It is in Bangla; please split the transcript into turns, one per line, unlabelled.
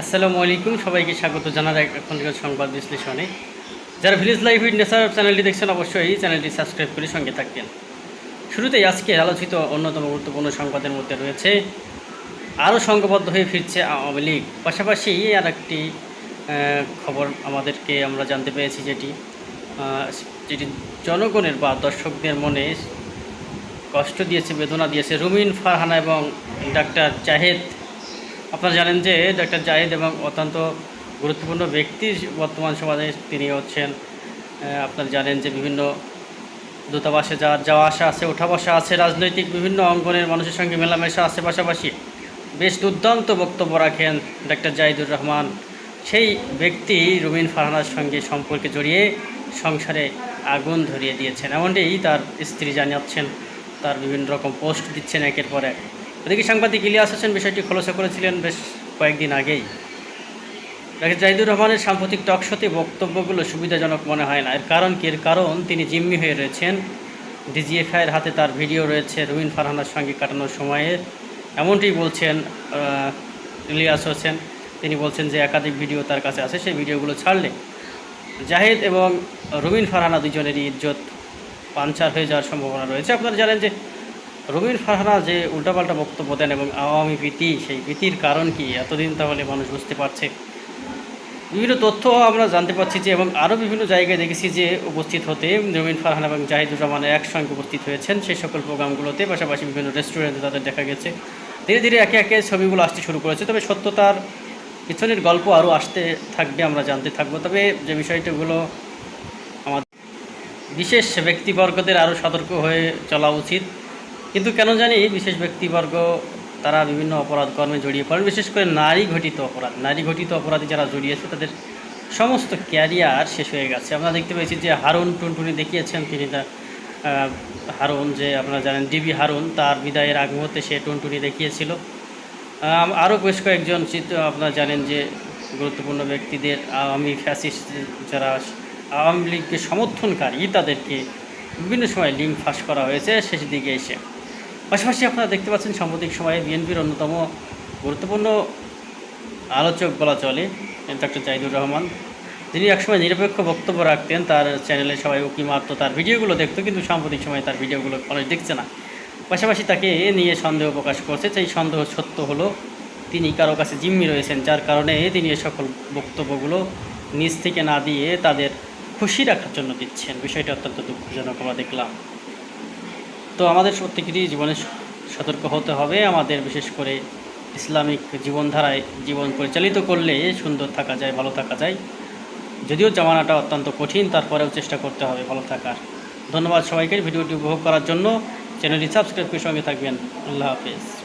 আসসালামু আলাইকুম, সবাইকে স্বাগত জানার এখনকার সংবাদ বিশ্লেষণে। যারা ভিলেজ লাইফ উইথ নেচার চ্যানেলটি দেখছেন, অবশ্যই চ্যানেলটি সাবস্ক্রাইব করে সঙ্গে থাকবেন। শুরুতেই আজকে আলোচিত অন্যতম গুরুত্বপূর্ণ সংবাদের মধ্যে রয়েছে, আরও সংঘবদ্ধ হয়ে ফিরছে আওয়ামী লীগ। পাশাপাশি আর একটি খবর আমাদেরকে আমরা জানতে পেরেছি যেটি যেটি জনগণের বা দর্শকদের মনে কষ্ট দিয়েছে, বেদনা দিয়েছে। রুমিন ফারহানা এবং ডাক্তার জাহেদ আপনারা জানেন যে ডক্টর জাহিদ এবং অত্যন্ত গুরুত্বপূর্ণ ব্যক্তি বর্তমান সমাজে তিনি হচ্ছেন আপনারা জানেন যে বিভিন্ন দূতাবাসে যা, যাওয়া আসা আছে, ওঠা বসা আছে, রাজনৈতিক বিভিন্ন অঙ্গনের মানুষের সঙ্গে মেলামেশা আছে পাশাপাশি বেশ দুর্দান্ত বক্তব্য রাখেন ডাক্তার জাহিদুর রহমান। সেই ব্যক্তি রুমিন ফারহানার সঙ্গে সম্পর্কে জড়িয়ে সংসারে আগুন ধরিয়ে দিয়েছেন। এমনটি তার স্ত্রী জানাচ্ছেন তার বিভিন্ন রকম পোস্ট দিচ্ছেন একের পর এক। ওদিকে সাংবাদিক ইলিয়াস হোসেন বিষয়টি খোলসা করেছিলেন বেশ কয়েকদিন আগেই। জাহিদুর রহমানের সাম্প্রতিক টকশোতে বক্তব্যগুলো সুবিধাজনক মনে হয় না। এর কারণ কি? এর কারণ তিনি জিম্মি হয়ে রয়েছেন। ডিজিএফআইয়ের হাতে তার ভিডিও রয়েছে রুমিন ফারহানার সঙ্গে কাটানোর সময়ে। এমনটি বলছেন ইলিয়াস হোসেন। তিনি বলছেন যে একাধিক ভিডিও তার কাছে আছে, সেই ভিডিওগুলো ছাড়লে জাহেদ এবং রুবিন ফারহানা দুজনেরই ইজ্জত পাঞ্চার হয়ে যাওয়ার সম্ভাবনা রয়েছে। আপনারা জানেন যে রুমিন ফারহানা যে উল্টাপাল্টা বক্তব্য দেন এবং আওয়ামী ভীতি, সেই ভীতির কারণ কি? এতদিন তাহলে মানুষ বুঝতে পারছে। বিভিন্ন তথ্য আমরা জানতে পারছি যে এবং আরও বিভিন্ন জায়গায় দেখেছি যে উপস্থিত হতে রবিন ফারহান এবং জাহিদুর রহমান একসঙ্গে উপস্থিত হয়েছেন। সেই সকল প্রোগ্রামগুলোতে পাশাপাশি বিভিন্ন রেস্টুরেন্টে তাদের দেখা গেছে। ধীরে ধীরে একে একে ছবিগুলো আসতে শুরু করেছে। তবে সত্যতার পিছনের গল্প আরও আসতে থাকবে, আমরা জানতে থাকব। তবে যে বিষয়টাগুলো আমাদের বিশেষ ব্যক্তিবর্গদের আরও সতর্ক হয়ে চলা উচিত। কিন্তু কেন জানি বিশেষ ব্যক্তিবর্গ, তারা বিভিন্ন অপরাধ কর্মে জড়িয়ে পড়েন। বিশেষ করে নারী ঘটিত অপরাধ। নারী ঘটিত অপরাধে যারা জড়িয়েছে, তাদের সমস্ত ক্যারিয়ার শেষ হয়ে গেছে। আমরা দেখতে পেয়েছি যে হারুন টুনটুনি দেখিয়েছেন তিনি তার হারুন যে আপনারা জানেন, ডিবি হারুন, তার বিদায়ের আগ মুহূর্তে সে টুনটুনি দেখিয়েছিল। আরও বেশ কয়েকজন চিত্র আপনারা জানেন যে গুরুত্বপূর্ণ ব্যক্তিদের, আওয়ামী ফ্যাসিস্ট যারা, আওয়ামী লীগকে সমর্থনকারী, তাদেরকে বিভিন্ন সময় লিঙ্ক ফাঁস করা হয়েছে শেষ দিকে এসে। পাশাপাশি আপনারা দেখতে পাচ্ছেন সাম্প্রতিক সময়ে বিএনপির অন্যতম গুরুত্বপূর্ণ আলোচক বলা চলে ডক্টর জাহিদুর রহমান। যিনি একসময় নিরপেক্ষ বক্তব্য রাখতেন, তার চ্যানেলে সবাই উকি মারতো, তার ভিডিওগুলো দেখতো, কিন্তু সাম্প্রতিক সময়ে তার ভিডিওগুলো মানুষ দেখছে না। পাশাপাশি তাকে এ নিয়ে সন্দেহ প্রকাশ করছে, সেই সন্দেহ সত্য হলো, তিনি কারও কাছে জিম্মি রয়েছেন, যার কারণে তিনি এ সকল বক্তব্যগুলো নিজ থেকে না দিয়ে তাদের খুশি রাখার জন্য দিচ্ছেন। বিষয়টা অত্যন্ত দুঃখজনক আমরা দেখলাম। তো আমাদের প্রত্যেকেরই জীবনে সতর্ক হতে হবে। আমাদের বিশেষ করে ইসলামিক জীবনধারায় জীবন পরিচালিত করলে সুন্দর থাকা যায়, ভালো থাকা যায়। যদিও জামানাটা অত্যন্ত কঠিন, তারপরেও চেষ্টা করতে হবে ভালো থাকার। ধন্যবাদ সবাইকে ভিডিওটি উপভোগ করার জন্য। চ্যানেলটি সাবস্ক্রাইব করে সঙ্গে থাকবেন। আল্লাহ হাফেজ।